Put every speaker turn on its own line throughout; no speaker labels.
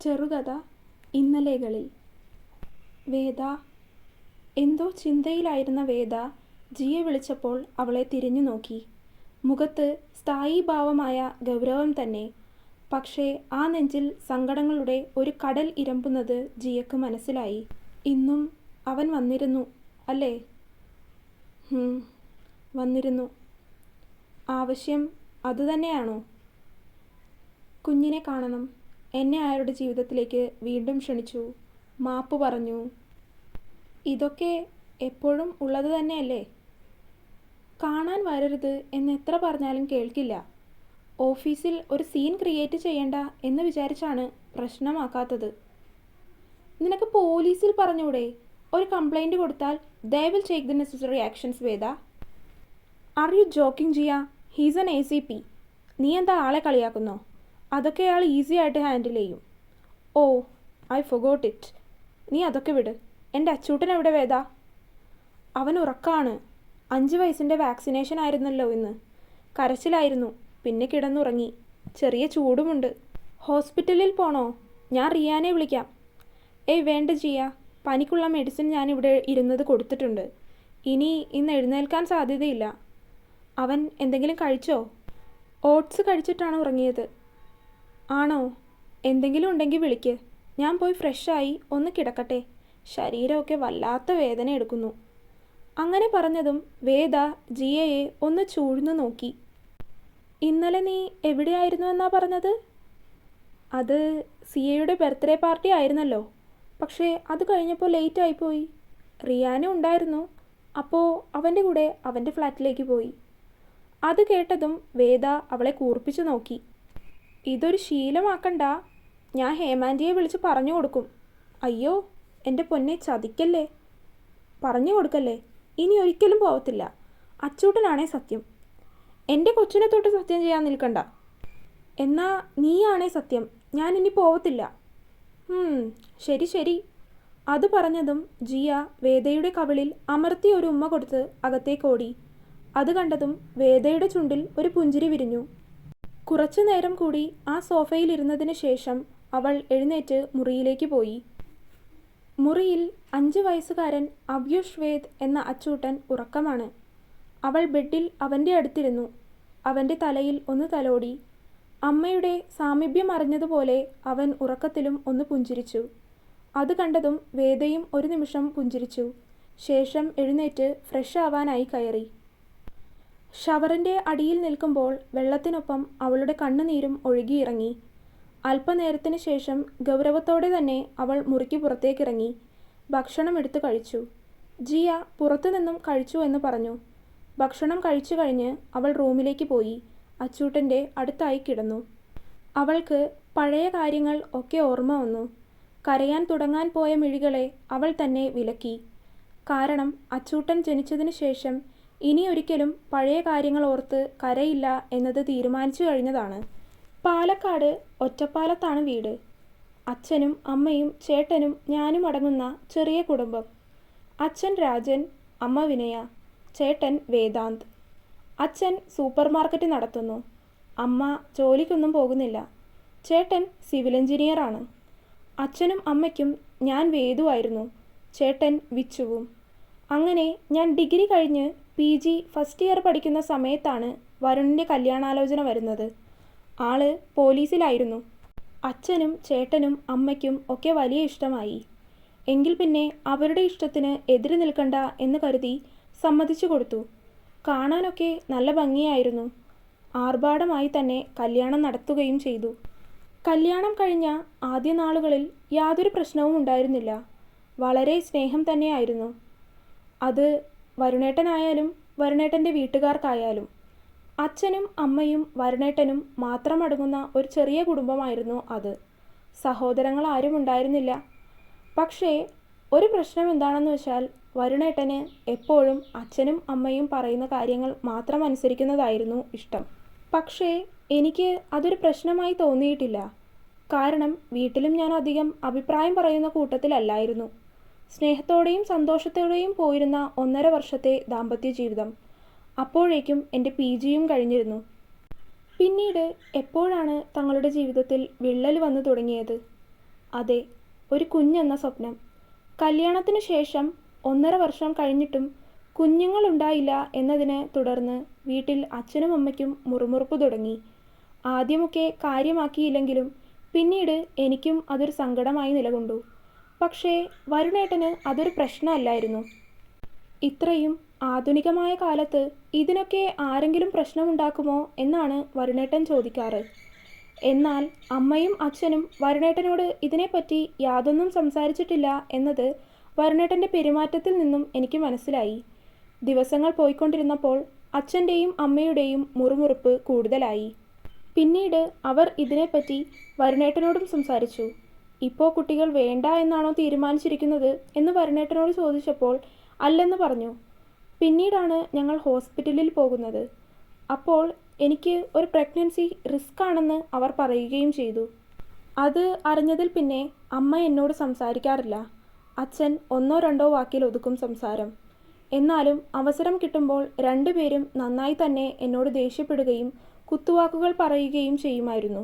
ചെറുകഥ ഇന്നലെകളിൽ. വേദ എന്തോ ചിന്തയിലായിരുന്ന വേദ ജിയെ വിളിച്ചപ്പോൾ അവളെ തിരിഞ്ഞു നോക്കി. മുഖത്ത് സ്ഥായീഭാവമായ ഗൗരവം തന്നെ. പക്ഷേ ആ നെഞ്ചിൽ സങ്കടങ്ങളുടെ ഒരു കടൽ ഇരമ്പുന്നത് ജിയക്ക് മനസ്സിലായി. ഇന്നും അവൻ വന്നിരുന്നു അല്ലേ? വന്നിരുന്നു. ആവശ്യം അതുതന്നെയാണോ? കുഞ്ഞിനെ കാണണം. എന്നെ അയാളുടെ ജീവിതത്തിലേക്ക് വീണ്ടും ക്ഷണിച്ചു? മാപ്പ് പറഞ്ഞു. ഇതൊക്കെ എപ്പോഴും ഉള്ളത് തന്നെയല്ലേ? കാണാൻ വരരുത് എന്ന് എത്ര പറഞ്ഞാലും കേൾക്കില്ല. ഓഫീസിൽ ഒരു സീൻ ക്രിയേറ്റ് ചെയ്യണ്ട എന്ന് വിചാരിച്ചാണ് പ്രശ്നമാക്കാത്തത്. നിനക്ക് പോലീസിൽ പറഞ്ഞൂടെ? ഒരു കംപ്ലൈന്റ് കൊടുത്താൽ they will take the necessary actions Veda. Are you joking Jiya? He's N A C P നീ എന്താ ആളെ കളിയാക്കുന്നോ? അതൊക്കെ അയാൾ ഈസി ആയിട്ട് ഹാൻഡിൽ ചെയ്യും. ഓ ഐ ഫൊഗോട്ട് ഇറ്റ് നീ അതൊക്കെ വിട്. എന്റെ അച്ചൂട്ടൻ എവിടെ വേദ? അവൻ ഉറക്കാണ്. അഞ്ച് വയസ്സിന്റെ വാക്സിനേഷൻ ആയിരുന്നല്ലോ ഇന്ന്. കരച്ചിലായിരുന്നു. പിന്നെ കിടന്നുറങ്ങി. ചെറിയ ചൂടുമുണ്ട്. ഹോസ്പിറ്റലിൽ പോണോ? ഞാൻ റിയാനെ വിളിക്കാം. ഏയ് വേണ്ട ജിയ. പനിക്കുള്ള മെഡിസിൻ ഞാൻ ഇവിടെ ഇരുന്നത് കൊടുത്തിട്ടുണ്ട്. ഇനി ഇന്ന് എഴുന്നേൽക്കാൻ സാധ്യതയില്ല. അവൻ എന്തെങ്കിലും കഴിച്ചോ? ഓട്സ് കഴിച്ചിട്ടാണ് ഉറങ്ങിയത്. ആണോ? എന്തെങ്കിലും ഉണ്ടെങ്കിൽ വിളിക്ക്. ഞാൻ പോയി ഫ്രഷായി ഒന്ന് കിടക്കട്ടെ. ശരീരമൊക്കെ വല്ലാത്ത വേദന എടുക്കുന്നു. അങ്ങനെ പറഞ്ഞതും വേദ ജിയയെ ഒന്ന് ചൂഴ്ന്നു നോക്കി. ഇന്നലെ നീ എവിടെയായിരുന്നു എന്നാ പറഞ്ഞത്? അത് സിയയുടെ ബർത്ത്ഡേ പാർട്ടി ആയിരുന്നല്ലോ. പക്ഷേ അത് കഴിഞ്ഞപ്പോൾ ലേറ്റ് ആയിപ്പോയി റിയാനും ഉണ്ടായിരുന്നു. അപ്പോൾ അവന്റെ കൂടെ അവന്റെ ഫ്ലാറ്റിലേക്ക് പോയി. അത് കേട്ടതും വേദ അവളെ കൂർപ്പിച്ചു നോക്കി. ഇതൊരു ശീലമാക്കണ്ട. ഞാൻ ഹേമാന്റിയെ വിളിച്ച് പറഞ്ഞു കൊടുക്കും. അയ്യോ എന്റെ പൊന്നെ ചതിക്കല്ലേ? പറഞ്ഞു കൊടുക്കല്ലേ? ഇനി ഒരിക്കലും പോകത്തില്ല അച്ചൂട്ടനാണേ സത്യം. എന്റെ കൊച്ചിനെ തൊട്ട് സത്യം ചെയ്യാൻ നിൽക്കണ്ട. എന്നാ നീയാണേ സത്യം. ഞാൻ ഇനി പോവത്തില്ല. ശരി ശരി. അത് പറഞ്ഞതും ജിയ വേദയുടെ കവിളിൽ അമർത്തി ഒരു ഉമ്മ കൊടുത്ത് അകത്തേക്കോടി അത് കണ്ടതും വേദയുടെ ചുണ്ടിൽ ഒരു പുഞ്ചിരി വിരിഞ്ഞു. കുറച്ചു നേരം കൂടി ആ സോഫയിൽ ഇരുന്നതിന് ശേഷം അവൾ എഴുന്നേറ്റ് മുറിയിലേക്ക് പോയി. മുറിയിൽ അഞ്ച് വയസ്സുകാരൻ അബ്യുഷ് വേദ് എന്ന അച്ചൂട്ടൻ ഉറക്കമാണ്. അവൾ ബെഡിൽ അവന്റെ അടുത്തിരുന്നു. അവന്റെ തലയിൽ ഒന്ന് തലോടി. അമ്മയുടെ സാമീപ്യം അറിഞ്ഞതുപോലെ അവൻ ഉറക്കത്തിലും ഒന്ന് പുഞ്ചിരിച്ചു. അത് കണ്ടതും വേദയും ഒരു നിമിഷം പുഞ്ചിരിച്ചു. ശേഷം എഴുന്നേറ്റ് ഫ്രഷ് ആവാനായി കയറി. ഷവറിന്റെ അടിയിൽ നിൽക്കുമ്പോൾ വെള്ളത്തിനൊപ്പം അവളുടെ കണ്ണുനീരും ഒഴുകിയിറങ്ങി. അല്പനേരത്തിന് ശേഷം ഗൗരവത്തോടെ തന്നെ അവൾ മുറിക്ക് പുറത്തേക്കിറങ്ങി. ഭക്ഷണം എടുത്തു കഴിച്ചു. ജിയ പുറത്തുനിന്നും കഴിച്ചു എന്ന് പറഞ്ഞു. ഭക്ഷണം കഴിച്ചു കഴിഞ്ഞ് അവൾ റൂമിലേക്ക് പോയി. അച്ചൂട്ടന്റെ അടുത്തായി കിടന്നു. അവൾക്ക് പഴയ കാര്യങ്ങൾ ഒക്കെ ഓർമ്മ വന്നു. കരയാൻ തുടങ്ങാൻ പോയ മിഴികളെ അവൾ തന്നെ വിലക്കി. കാരണം അച്ചൂട്ടൻ ജനിച്ചതിന് ശേഷം ഇനിയൊരിക്കലും പഴയ കാര്യങ്ങൾ ഓർത്ത് കരയില്ല എന്നത് തീരുമാനിച്ചു കഴിഞ്ഞതാണ്. പാലക്കാട് ഒറ്റപ്പാലത്താണ് വീട്. അച്ഛനും അമ്മയും ചേട്ടനും ഞാനും അടങ്ങുന്ന ചെറിയ കുടുംബം. അച്ഛൻ രാജൻ അമ്മ വിനയ ചേട്ടൻ വേദാന്ത്. അച്ഛൻ സൂപ്പർ മാർക്കറ്റ് നടത്തുന്നു. അമ്മ ജോലിക്കൊന്നും പോകുന്നില്ല. ചേട്ടൻ സിവിൽ എഞ്ചിനീയറാണ്. അച്ഛനും അമ്മയ്ക്കും ഞാൻ വേദുവായിരുന്നു. ചേട്ടൻ വിച്ചുവും. അങ്ങനെ ഞാൻ ഡിഗ്രി കഴിഞ്ഞ് പി ജി ഫസ്റ്റ് ഇയർ പഠിക്കുന്ന സമയത്താണ് വരുണിന്റെ കല്യാണാലോചന വരുന്നത്. ആൾ പോലീസിലായിരുന്നു. അച്ഛനും ചേട്ടനും അമ്മയ്ക്കും ഒക്കെ വലിയ ഇഷ്ടമായി. എങ്കിൽ പിന്നെ അവരുടെ ഇഷ്ടത്തിന് എതിര് നിൽക്കണ്ട എന്ന് കരുതി സമ്മതിച്ചു കൊടുത്തു. കാണാനൊക്കെ നല്ല ഭംഗിയായിരുന്നു. ആർഭാടമായി തന്നെ കല്യാണം നടത്തുകയും ചെയ്തു. കല്യാണം കഴിഞ്ഞ ആദ്യ നാളുകളിൽ യാതൊരു പ്രശ്നവും ഉണ്ടായിരുന്നില്ല. വളരെ സ്നേഹം തന്നെയായിരുന്നു. അത് വരുണേട്ടനായാലും വരുണേട്ടന്റെ വീട്ടുകാർക്കായാലും അച്ഛനും അമ്മയും വരുണേട്ടനും മാത്രം അടങ്ങുന്ന ഒരു ചെറിയ കുടുംബമായിരുന്നു അത്. സഹോദരങ്ങൾ ആരും ഉണ്ടായിരുന്നില്ല. പക്ഷേ ഒരു പ്രശ്നം എന്താണെന്ന് വെച്ചാൽ വരുണേട്ടന് എപ്പോഴും അച്ഛനും അമ്മയും പറയുന്ന കാര്യങ്ങൾ മാത്രം അനുസരിക്കുന്നതായിരുന്നു ഇഷ്ടം. പക്ഷേ എനിക്ക് അതൊരു പ്രശ്നമായി തോന്നിയിട്ടില്ല. കാരണം വീട്ടിലും ഞാൻ അധികം അഭിപ്രായം പറയുന്ന കൂട്ടത്തിലല്ലായിരുന്നു. സ്നേഹത്തോടെയും സന്തോഷത്തോടെയും പോയിരുന്ന ഒന്നര വർഷത്തെ ദാമ്പത്യ ജീവിതം. അപ്പോഴേക്കും എന്റെ പി ജിയും കഴിഞ്ഞിരുന്നു. പിന്നീട് എപ്പോഴാണ് തങ്ങളുടെ ജീവിതത്തിൽ വിള്ളൽ വന്നു തുടങ്ങിയത്? അതെ ഒരു കുഞ്ഞെന്ന സ്വപ്നം. കല്യാണത്തിന് ശേഷം ഒന്നര വർഷം കഴിഞ്ഞിട്ടും കുഞ്ഞുങ്ങളുണ്ടായില്ല എന്നതിനെ തുടർന്ന് വീട്ടിൽ അച്ഛനും അമ്മയ്ക്കും മുറുമുറുപ്പ് തുടങ്ങി. ആദ്യമൊക്കെ കാര്യമാക്കിയില്ലെങ്കിലും പിന്നീട് എനിക്കും അതൊരു സങ്കടമായി നിലകൊണ്ടു. പക്ഷേ വരുണേട്ടന് അതൊരു പ്രശ്നമല്ലായിരുന്നു. ഇത്രയും ആധുനികമായ കാലത്ത് ഇതിനൊക്കെ ആരെങ്കിലും പ്രശ്നമുണ്ടാക്കുമോ എന്നാണ് വരുണേട്ടൻ ചോദിക്കാറ്. എന്നാൽ അമ്മയും അച്ഛനും വരുണേട്ടനോട് ഇതിനെപ്പറ്റി യാതൊന്നും സംസാരിച്ചിട്ടില്ല എന്നത് വരുണേട്ടന്റെ പെരുമാറ്റത്തിൽ നിന്നും എനിക്ക് മനസ്സിലായി. ദിവസങ്ങൾ പോയിക്കൊണ്ടിരുന്നപ്പോൾ അച്ഛന്റെയും അമ്മയുടെയും മുറുമുറുപ്പ് കൂടുതലായി. പിന്നീട് അവർ ഇതിനെപ്പറ്റി വരുണേട്ടനോടും സംസാരിച്ചു. ഇപ്പോൾ കുട്ടികൾ വേണ്ട എന്നാണോ തീരുമാനിച്ചിരിക്കുന്നത് എന്ന് വരുണേട്ടനോട് ചോദിച്ചപ്പോൾ അല്ലെന്ന് പറഞ്ഞു. പിന്നീടാണ് ഞങ്ങൾ ഹോസ്പിറ്റലിൽ പോകുന്നത്. അപ്പോൾ എനിക്ക് ഒരു പ്രഗ്നൻസി റിസ്ക് ആണെന്ന് അവർ പറയുകയും ചെയ്തു. അത് അറിഞ്ഞതിൽ പിന്നെ അമ്മ എന്നോട് സംസാരിക്കാറില്ല. അച്ഛൻ ഒന്നോ രണ്ടോ വാക്കിൽ ഒതുക്കും സംസാരം. എന്നാലും അവസരം കിട്ടുമ്പോൾ രണ്ടുപേരും നന്നായി തന്നെ എന്നോട് ദേഷ്യപ്പെടുകയും കുത്തുവാക്കുകൾ പറയുകയും ചെയ്യുമായിരുന്നു.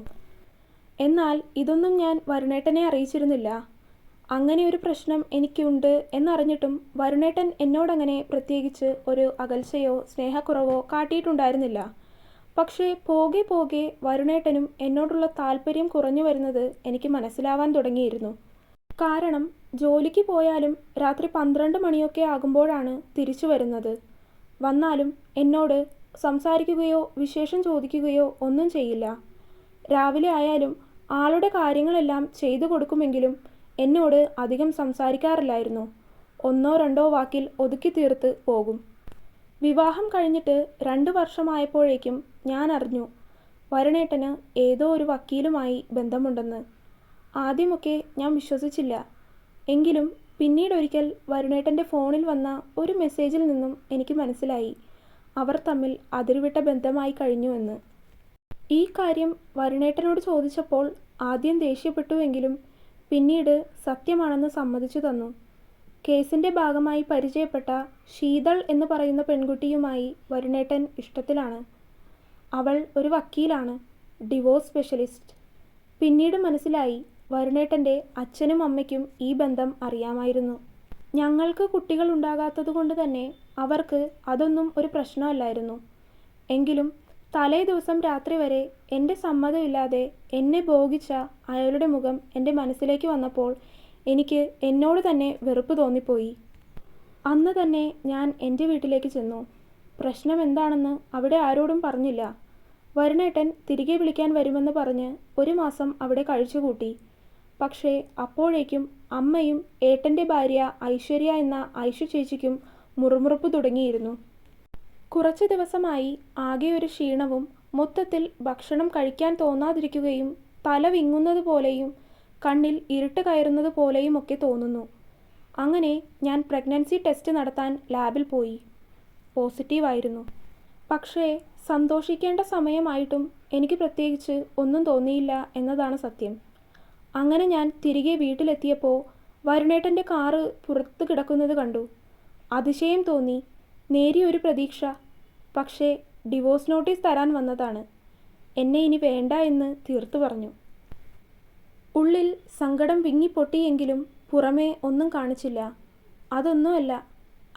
എന്നാൽ ഇതൊന്നും ഞാൻ വരുണേട്ടനെ അറിയിച്ചിരുന്നില്ല. അങ്ങനെ ഒരു പ്രശ്നം എനിക്കുണ്ട് എന്നറിഞ്ഞിട്ടും വരുണേട്ടൻ എന്നോടങ്ങനെ പ്രത്യേകിച്ച് ഒരു അകൽച്ചയോ സ്നേഹക്കുറവോ കാട്ടിയിട്ടുണ്ടായിരുന്നില്ല. പക്ഷേ പോകെ പോകെ വരുണേട്ടനും എന്നോടുള്ള താല്പര്യം കുറഞ്ഞു വരുന്നത് എനിക്ക് മനസ്സിലാവാൻ തുടങ്ങിയിരുന്നു. കാരണം ജോലിക്ക് പോയാലും രാത്രി പന്ത്രണ്ട് മണിയൊക്കെ ആകുമ്പോഴാണ് തിരിച്ചു വരുന്നത്. വന്നാലും എന്നോട് സംസാരിക്കുകയോ വിശേഷം ചോദിക്കുകയോ ഒന്നും ചെയ്യില്ല. രാവിലെ ആയാലും ആളുടെ കാര്യങ്ങളെല്ലാം ചെയ്തു കൊടുക്കുമെങ്കിലും എന്നോട് അധികം സംസാരിക്കാറില്ലായിരുന്നു. ഒന്നോ രണ്ടോ വാക്കിൽ ഒതുക്കി തീർത്ത് പോകും. വിവാഹം കഴിഞ്ഞിട്ട് രണ്ടു വർഷമായപ്പോഴേക്കും ഞാൻ അറിഞ്ഞു വരണേട്ടന് ഏതോ ഒരു വക്കീലുമായി ബന്ധമുണ്ടെന്ന്. ആദ്യമൊക്കെ ഞാൻ വിശ്വസിച്ചില്ല. എങ്കിലും പിന്നീടൊരിക്കൽ വരുണേട്ടന്റെ ഫോണിൽ വന്ന ഒരു മെസ്സേജിൽ നിന്നും എനിക്ക് മനസ്സിലായി അവർ തമ്മിൽ അതിരുവിട്ട ബന്ധമായി കഴിഞ്ഞുവെന്ന്. ഈ കാര്യം വരുണേട്ടനോട് ചോദിച്ചപ്പോൾ ആദ്യം ദേഷ്യപ്പെട്ടുവെങ്കിലും പിന്നീട് സത്യമാണെന്ന് സമ്മതിച്ചു തന്നു. കേസിന്റെ ഭാഗമായി പരിചയപ്പെട്ട ശീതൾ എന്ന് പറയുന്ന പെൺകുട്ടിയുമായി വരുണേട്ടൻ ഇഷ്ടത്തിലാണ്. അവൾ ഒരു വക്കീലാണ് ഡിവോഴ്സ് സ്പെഷ്യലിസ്റ്റ്. പിന്നീട് മനസ്സിലായി വരുണേട്ടന്റെ അച്ഛനും അമ്മയ്ക്കും ഈ ബന്ധം അറിയാമായിരുന്നു. ഞങ്ങൾക്ക് കുട്ടികൾ ഉണ്ടാകാത്തതുകൊണ്ട് തന്നെ അവർക്ക് അതൊന്നും ഒരു പ്രശ്നമല്ലായിരുന്നു. എങ്കിലും തലേ ദിവസം രാത്രി വരെ എന്റെ സമ്മതമില്ലാതെ എന്നെ ഭോഗിച്ച അയാളുടെ മുഖം എന്റെ മനസ്സിലേക്ക് വന്നപ്പോൾ എനിക്ക് എന്നോട് തന്നെ വെറുപ്പ് തോന്നിപ്പോയി. അന്ന് തന്നെ ഞാൻ എന്റെ വീട്ടിലേക്ക് ചെന്നു. പ്രശ്നം എന്താണെന്ന് അവിടെ ആരോടും പറഞ്ഞില്ല. വരുണേട്ടൻ തിരികെ വിളിക്കാൻ വരുമെന്ന് പറഞ്ഞ് ഒരു മാസം അവിടെ കഴിച്ചുകൂട്ടി. പക്ഷേ അപ്പോഴേക്കും അമ്മയും ഏട്ടന്റെ ഭാര്യ ഐശ്വര്യ എന്ന ഐഷു ചേച്ചിക്കും മുറുമുറുപ്പ് തുടങ്ങിയിരുന്നു. കുറച്ച് ദിവസമായി ആകെ ഒരു ക്ഷീണവും മൊത്തത്തിൽ ഭക്ഷണം കഴിക്കാൻ തോന്നാതിരിക്കുകയും തല വിങ്ങുന്നത് പോലെയും കണ്ണിൽ ഇരുട്ട് കയറുന്നത് പോലെയും ഒക്കെ തോന്നുന്നു. അങ്ങനെ ഞാൻ പ്രഗ്നൻസി ടെസ്റ്റ് നടത്താൻ ലാബിൽ പോയി. പോസിറ്റീവായിരുന്നു. പക്ഷേ സന്തോഷിക്കേണ്ട സമയമായിട്ടും എനിക്ക് പ്രത്യേകിച്ച് ഒന്നും തോന്നിയില്ല എന്നതാണ് സത്യം. അങ്ങനെ ഞാൻ തിരികെ വീട്ടിലെത്തിയപ്പോൾ വരുണേട്ടന്റെ കാറ് പുറത്ത് കിടക്കുന്നത് കണ്ടു. അതിശയം തോന്നി. നേരിയൊരു പ്രതീക്ഷ പക്ഷേ ഡിവോഴ്സ് നോട്ടീസ് തരാൻ വന്നതാണ്. എന്നെ ഇനി വേണ്ട എന്ന് തീർത്തു പറഞ്ഞു. ഉള്ളിൽ സങ്കടം വിങ്ങിപ്പൊട്ടിയെങ്കിലും പുറമേ ഒന്നും കാണിച്ചില്ല. അതൊന്നുമല്ല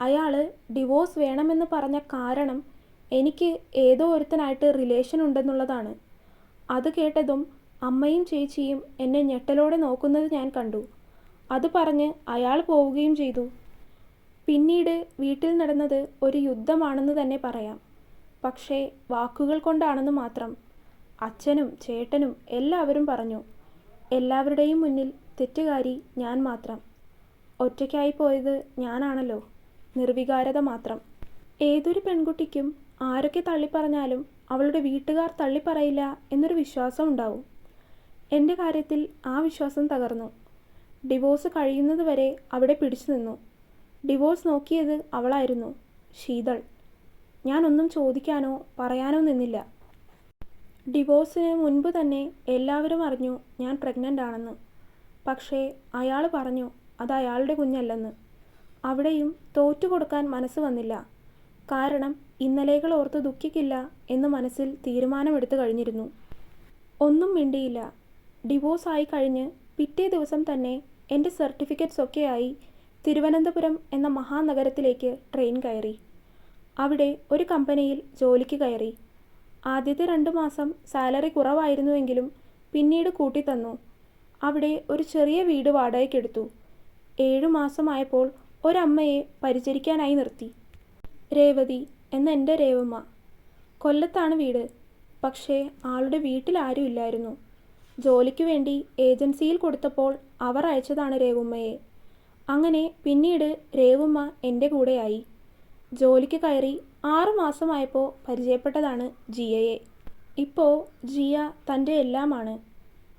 അയാൾ ഡിവോഴ്സ് വേണമെന്ന് പറഞ്ഞ കാരണം എനിക്ക് ഏതോ ഒരുത്തനായിട്ട് റിലേഷൻ ഉണ്ടെന്നുള്ളതാണ്. അത് കേട്ടതും അമ്മയും ചേച്ചിയും എന്നെ ഞെട്ടലോടെ നോക്കുന്നത് ഞാൻ കണ്ടു. അത് പറഞ്ഞ് അയാൾ പോവുകയും ചെയ്തു. പിന്നീട് വീട്ടിൽ നടന്നത് ഒരു യുദ്ധമാണെന്ന് തന്നെ പറയാം. പക്ഷേ വാക്കുകൾ കൊണ്ടാണെന്ന് മാത്രം അച്ഛനും ചേട്ടനും എല്ലാവരും പറഞ്ഞു എല്ലാവരുടെയും മുന്നിൽ തെറ്റുകാരി ഞാൻ മാത്രം. ഒറ്റയ്ക്കായി പോയത് ഞാനാണല്ലോ നിർവികാരത മാത്രം. ഏതൊരു പെൺകുട്ടിക്കും ആരൊക്കെ തള്ളിപ്പറഞ്ഞാലും അവളുടെ വീട്ടുകാർ തള്ളിപ്പറയില്ല എന്നൊരു വിശ്വാസം ഉണ്ടാവും. എന്റെ കാര്യത്തിൽ ആ വിശ്വാസം തകർന്നു. ഡിവോഴ്സ് കഴിയുന്നത് വരെ അവിടെ പിടിച്ചു നിന്നു ഡിവോഴ്സ് നോക്കിയത് അവളായിരുന്നു ശീതൾ. ഞാനൊന്നും ചോദിക്കാനോ പറയാനോ നിന്നില്ല. ഡിവോഴ്സിന് മുൻപ് തന്നെ എല്ലാവരും അറിഞ്ഞു ഞാൻ പ്രഗ്നന്റ് ആണെന്ന്. പക്ഷേ അയാൾ പറഞ്ഞു അത് അയാളുടെ കുഞ്ഞല്ലെന്ന്. അവിടെയും തോറ്റു കൊടുക്കാൻ മനസ്സ് വന്നില്ല. കാരണം ഇന്നലെകൾ ഓർത്ത് ദുഃഖിക്കില്ല എന്ന് മനസ്സിൽ തീരുമാനമെടുത്തു കഴിഞ്ഞിരുന്നു. ഒന്നും മിണ്ടിയില്ല. ഡിവോഴ്സ് ആയി കഴിഞ്ഞ് പിറ്റേ ദിവസം തന്നെ എന്റെ സർട്ടിഫിക്കറ്റ്സ് ഒക്കെയായി തിരുവനന്തപുരം എന്ന മഹാനഗരത്തിലേക്ക് ട്രെയിൻ കയറി. അവിടെ ഒരു കമ്പനിയിൽ ജോലിക്ക് കയറി. ആദ്യത്തെ രണ്ട് മാസം സാലറി കുറവായിരുന്നുവെങ്കിലും പിന്നീട് കൂട്ടിത്തന്നു. അവിടെ ഒരു ചെറിയ വീട് വാടകയ്ക്കെടുത്തു ഏഴു മാസമായപ്പോൾ ഒരമ്മയെ പരിചരിക്കാനായി നിർത്തി. രേവതി എന്ന എന്റെ രേവമ്മ. കൊല്ലത്താണ് വീട്. പക്ഷേ ആളുടെ വീട്ടിൽ ആരും ഇല്ലായിരുന്നു. ജോലിക്ക് വേണ്ടി ഏജൻസിയിൽ കൊടുത്തപ്പോൾ അവർ അയച്ചതാണ് രേവുമ്മയെ. അങ്ങനെ പിന്നീട് രേവുമ്മ എന്റെ കൂടെയായി. ജോലിക്ക് കയറി ആറുമാസമായപ്പോൾ പരിചയപ്പെട്ടതാണ് ജിയയെ. ഇപ്പോൾ ജിയ തന്റെ എല്ലാമാണ്.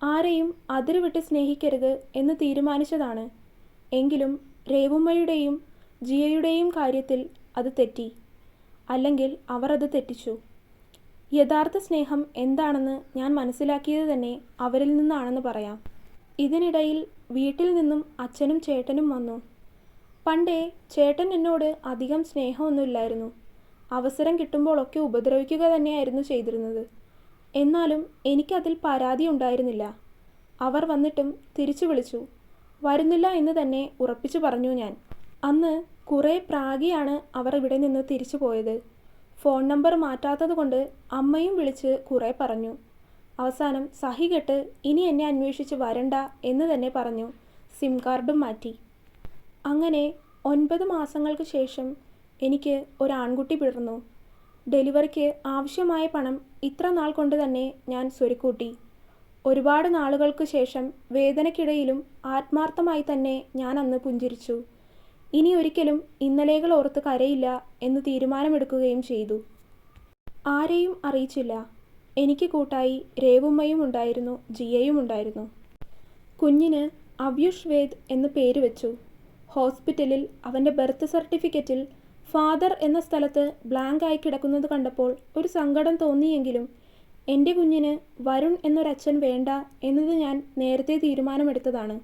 ആരെയും അതിരുവിട്ട് സ്നേഹിക്കരുത് എന്ന് തീരുമാനിച്ചതാണ്. എങ്കിലും രേവുമ്മയുടെയും ജിയയുടെയും കാര്യത്തിൽ അത് തെറ്റി. അല്ലെങ്കിൽ അവർ അത് തെറ്റിച്ചു. യഥാർത്ഥ സ്നേഹം എന്താണെന്ന് ഞാൻ മനസ്സിലാക്കിയത് തന്നെ അവരിൽ നിന്നാണെന്ന് പറയാം. ഇതിനിടയിൽ വീട്ടിൽ നിന്നും അച്ഛനും ചേട്ടനും വന്നു. പണ്ടേ ചേട്ടൻ എന്നോട് അധികം സ്നേഹമൊന്നുമില്ലായിരുന്നു. അവസരം കിട്ടുമ്പോഴൊക്കെ ഉപദ്രവിക്കുക തന്നെയായിരുന്നു ചെയ്തിരുന്നത്. എന്നാലും എനിക്കതിൽ പരാതി ഉണ്ടായിരുന്നില്ല. അവർ വന്നിട്ടും തിരിച്ചു വിളിച്ചു. വരുന്നില്ല എന്ന് തന്നെ ഉറപ്പിച്ചു പറഞ്ഞു ഞാൻ. അന്ന് കുറേ പ്രാഗിയാണ് അവർ ഇവിടെ നിന്ന് തിരിച്ചു പോയത്. ഫോൺ നമ്പർ മാറ്റാത്തത് കൊണ്ട് അമ്മയും വിളിച്ച് കുറേ പറഞ്ഞു. അവസാനം സഹി കെട്ട് ഇനി എന്നെ അന്വേഷിച്ച് വരണ്ട എന്ന് തന്നെ പറഞ്ഞു. സിം കാർഡും മാറ്റി. അങ്ങനെ ഒൻപത് മാസങ്ങൾക്ക് ശേഷം എനിക്ക് ഒരു ആൺകുട്ടി പിറന്നു ഡെലിവറിക്ക് ആവശ്യമായ പണം ഇത്ര നാൾ കൊണ്ട് തന്നെ ഞാൻ സ്വരുക്കൂട്ടി. ഒരുപാട് നാളുകൾക്ക് ശേഷം വേദനയ്ക്കിടയിലും ആത്മാർത്ഥമായി തന്നെ ഞാൻ അന്ന് പുഞ്ചിരിച്ചു. ഇനി ഒരിക്കലും ഇന്നലെകൾ ഓർത്ത് കരയില്ല എന്ന് തീരുമാനമെടുക്കുകയും ചെയ്തു. ആരെയും അറിയിച്ചില്ല. എനിക്ക് കൂട്ടായി രേവുമ്മയും ഉണ്ടായിരുന്നു ജിയയും ഉണ്ടായിരുന്നു. കുഞ്ഞിന് അവ്യുഷ് വേദ് എന്ന് പേര് വെച്ചു. ഹോസ്പിറ്റലിൽ അവന്റെ ബർത്ത് സർട്ടിഫിക്കറ്റിൽ ഫാദർ എന്ന സ്ഥലത്ത് ബ്ലാങ്ക് ആയി കിടക്കുന്നത് കണ്ടപ്പോൾ ഒരു സങ്കടം തോന്നിയെങ്കിലും എന്റെ കുഞ്ഞിന് വരുൺ എന്നൊരച്ഛൻ വേണ്ട എന്നത് ഞാൻ നേരത്തെ തീരുമാനമെടുത്തതാണ്.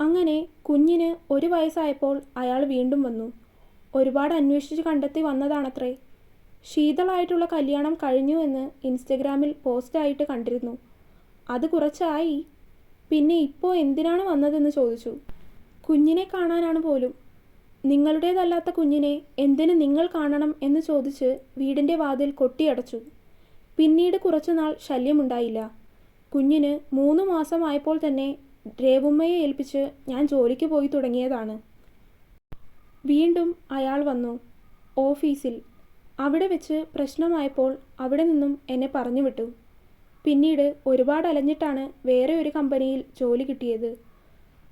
അങ്ങനെ കുഞ്ഞിന് ഒരു വയസ്സായപ്പോൾ അയാൾ വീണ്ടും വന്നു. ഒരുപാട് അന്വേഷിച്ച് കണ്ടെത്തി വന്നതാണത്രേ. ശീതളായിട്ടുള്ള കല്യാണം കഴിഞ്ഞു എന്ന് ഇൻസ്റ്റഗ്രാമിൽ പോസ്റ്റായിട്ട് കണ്ടിരുന്നു. അത് കുറച്ചായി. പിന്നെ ഇപ്പോൾ എന്തിനാണ് വന്നതെന്ന് ചോദിച്ചു. കുഞ്ഞിനെ കാണാനാണ് പോലും. നിങ്ങളുടേതല്ലാത്ത കുഞ്ഞിനെ എന്തിന് നിങ്ങൾ കാണണം എന്ന് ചോദിച്ച് വീടിന്റെ വാതിൽ കൊട്ടിയടച്ചു. പിന്നീട് കുറച്ചുനാൾ ശല്യമുണ്ടായില്ല. കുഞ്ഞിന് മൂന്ന് മാസമായപ്പോൾ തന്നെ രേവുമ്മയെ ഏൽപ്പിച്ച് ഞാൻ ജോലിക്ക് പോയി തുടങ്ങിയതാണ്. വീണ്ടും അയാൾ വന്നു. ഓഫീസിൽ. അവിടെ വെച്ച് പ്രശ്നമായപ്പോൾ അവിടെ നിന്നും എന്നെ പറഞ്ഞു വിട്ടു. പിന്നീട് ഒരുപാട് അലഞ്ഞിട്ടാണ് വേറെ ഒരു കമ്പനിയിൽ ജോലി കിട്ടിയത്.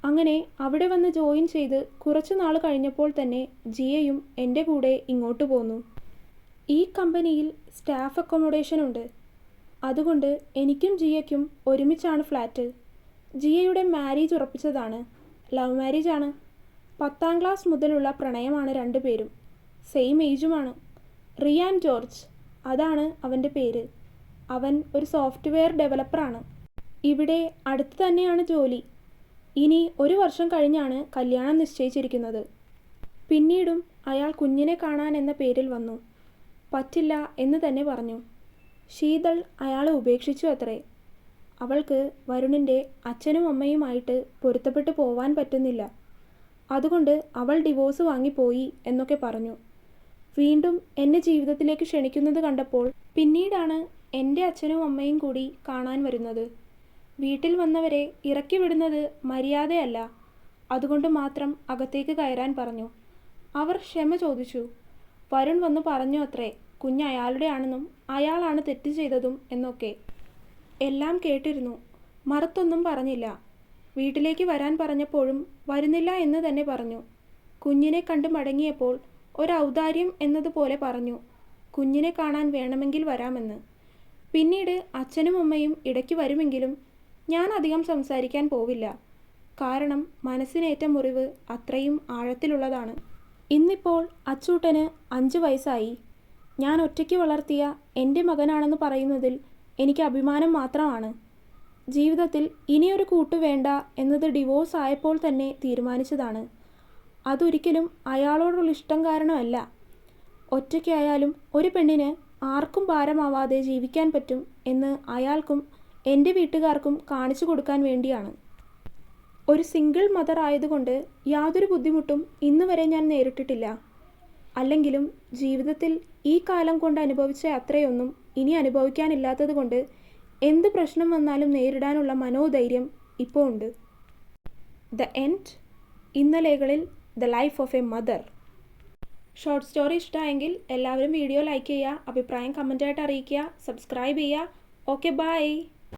അങ്ങനെ അവിടെ വന്ന് ജോയിൻ ചെയ്ത് കുറച്ചു നാൾ കഴിഞ്ഞപ്പോൾ തന്നെ ജിയയും എന്റെ കൂടെ ഇങ്ങോട്ട് പോന്നു. ഈ കമ്പനിയിൽ സ്റ്റാഫ് അക്കോമഡേഷൻ ഉണ്ട്. അതുകൊണ്ട് എനിക്കും ജിയയ്ക്കും ഒരുമിച്ചാണ് ഫ്ലാറ്റ് ജിയയുടെ മാരേജ് ഉറപ്പിച്ചതാണ്. ലവ് മാരേജ് ആണ്. പത്താം ക്ലാസ് മുതലുള്ള പ്രണയമാണ് രണ്ടുപേരും സെയിം ഏജുമാണ് റിയാൻ ജോർജ്. അതാണ് അവന്റെ പേര്. അവൻ ഒരു സോഫ്റ്റ്വെയർ ഡെവലപ്പറാണ് ഇവിടെ അടുത്ത് തന്നെയാണ് ജോലി. ഇനി ഒരു വർഷം കഴിഞ്ഞാണ് കല്യാണം നിശ്ചയിച്ചിരിക്കുന്നത്. പിന്നീടും അയാൾ കുഞ്ഞിനെ കാണാൻ എന്ന പേരിൽ വന്നു. പറ്റില്ല എന്ന് തന്നെ പറഞ്ഞു. ശീതൾ അയാളെ ഉപേക്ഷിച്ചു അത്രേ. അവൾക്ക് വരുണിന്റെ അച്ഛനും അമ്മയുമായിട്ട് പൊരുത്തപ്പെട്ടു പോവാൻ പറ്റുന്നില്ല. അതുകൊണ്ട് അവൾ ഡിവോഴ്സ് വാങ്ങിപ്പോയി എന്നൊക്കെ പറഞ്ഞു. വീണ്ടും എന്നെ ജീവിതത്തിലേക്ക് ക്ഷണിക്കുന്നത് കണ്ടപ്പോൾ പിന്നീടാണ് എന്റെ അച്ഛനും അമ്മയും കൂടി കാണാൻ വരുന്നത്. വീട്ടിൽ വന്നവരെ ഇറക്കി വിടുന്നത് മര്യാദയല്ല. അതുകൊണ്ട് മാത്രം അകത്തേക്ക് കയറാൻ പറഞ്ഞു. അവർ ക്ഷമ ചോദിച്ചു. വരുൺ വന്ന് പറഞ്ഞു അത്രേ. കുഞ്ഞ് അയാളുടെ ആണെന്നും അയാളാണ് തെറ്റ് ചെയ്തതും എന്നൊക്കെ. എല്ലാം കേട്ടിരുന്നു. മറുത്തൊന്നും പറഞ്ഞില്ല. വീട്ടിലേക്ക് വരാൻ പറഞ്ഞപ്പോഴും വരുന്നില്ല എന്ന് തന്നെ പറഞ്ഞു. കുഞ്ഞിനെ കണ്ട് മടങ്ങിയപ്പോൾ ഒരു ഔദാര്യം എന്നതുപോലെ പറഞ്ഞു. കുഞ്ഞിനെ കാണാൻ വേണമെങ്കിൽ വരാമെന്ന്. പിന്നീട് അച്ഛനും അമ്മയും ഇടയ്ക്ക് വരുമെങ്കിലും ഞാൻ അധികം സംസാരിക്കാൻ പോവില്ല. കാരണം മനസ്സിനേറ്റ മുറിവ് അത്രയും ആഴത്തിലുള്ളതാണ്. ഇന്നിപ്പോൾ അച്ചൂട്ടന് അഞ്ച് വയസ്സായി. ഞാൻ ഒറ്റയ്ക്ക് വളർത്തിയ എന്റെ മകനാണെന്ന് പറയുന്നതിൽ എനിക്ക് അഭിമാനം മാത്രമാണ്. ജീവിതത്തിൽ ഇനിയൊരു കൂട്ട് വേണ്ട എന്നത് ഡിവോഴ്സ് ആയപ്പോൾ തന്നെ തീരുമാനിച്ചതാണ്. അതൊരിക്കലും അയാളോടുള്ള ഇഷ്ടം കാരണമല്ല. ഒറ്റയ്ക്കായാലും ഒരു പെണ്ണിന് ആർക്കും ഭാരമാവാതെ ജീവിക്കാൻ പറ്റും എന്ന് അയാൾക്കും എന്റെ വീട്ടുകാർക്കും കാണിച്ചു കൊടുക്കാൻ വേണ്ടിയാണ്. ഒരു സിംഗിൾ മദർ ആയതുകൊണ്ട് യാതൊരു ബുദ്ധിമുട്ടും ഇന്ന് വരെ ഞാൻ നേരിട്ടിട്ടില്ല. അല്ലെങ്കിലും ജീവിതത്തിൽ ഈ കാലം കൊണ്ട് അനുഭവിച്ച അത്രയൊന്നും ഇനി അനുഭവിക്കാനില്ലാത്തത് കൊണ്ട് എന്ത് പ്രശ്നം വന്നാലും നേരിടാനുള്ള മനോധൈര്യം ഇപ്പോൾ ഉണ്ട്. The end ഇന്നലെകളിൽ the life of a mother short story ഇഷ്ടമായെങ്കിൽ എല്ലാവരും വീഡിയോ ലൈക്ക് ചെയ്യുക അഭിപ്രായം കമന്റായിട്ട് അറിയിക്കുക സബ്സ്ക്രൈബ് ചെയ്യുക. Okay bye